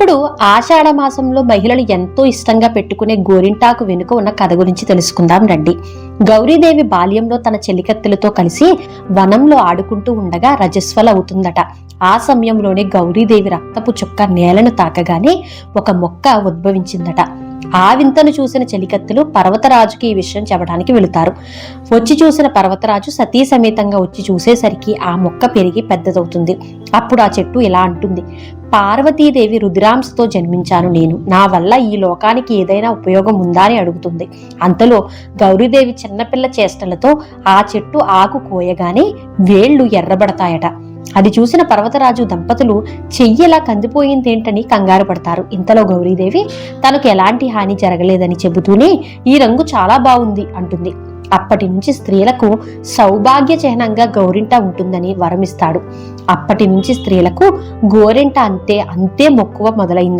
ఇప్పుడు ఆషాఢ మాసంలో మహిళలు ఎంతో ఇష్టంగా పెట్టుకునే గోరింటాకు వెనుక ఉన్న కథ గురించి తెలుసుకుందాం రండి. గౌరీదేవి బాల్యంలో తన చెలికత్తెలతో కలిసి వనంలో ఆడుకుంటూ ఉండగా రజస్వల అవుతుందట. ఆ సమయంలోనే గౌరీదేవి రక్తపు చుక్క నేలను తాకగానే ఒక మొక్క ఉద్భవించిందట. ఆ వింతను చూసిన చెలికత్తులు పర్వతరాజుకి ఈ విషయం చెప్పడానికి వెళుతారు. వచ్చి చూసిన పర్వతరాజు సతీ సమేతంగా వచ్చి చూసేసరికి ఆ మొక్క పెరిగి పెద్దదవుతుంది. అప్పుడు ఆ చెట్టు ఇలా అంటుంది. పార్వతీదేవి రుద్రాంశతో జన్మించాను నేను. నా వల్ల ఈ లోకానికి ఏదైనా ఉపయోగం ఉందా అని అడుగుతుంది. అంతలో గౌరీదేవి చిన్నపిల్ల చేష్టలతో ఆ చెట్టు ఆకు కోయగానే వేళ్ళు ఎర్రబడతాయట. అది చూసిన పర్వతరాజు దంపతులు చెయ్యిలా కందిపోయిందేంటని కంగారు పడతారు. ఇంతలో గౌరీదేవి తనకు ఎలాంటి హాని జరగలేదని చెబుతూనే ఈ రంగు చాలా బాగుంది అంటుంది. అప్పటి నుంచి స్త్రీలకు సౌభాగ్య చిహ్నంగా గౌరింట ఉంటుందని వరమిస్తాడు. అప్పటి నుంచి స్త్రీలకు గోరింట అంతే అంతే మక్కువ మొదలైంది.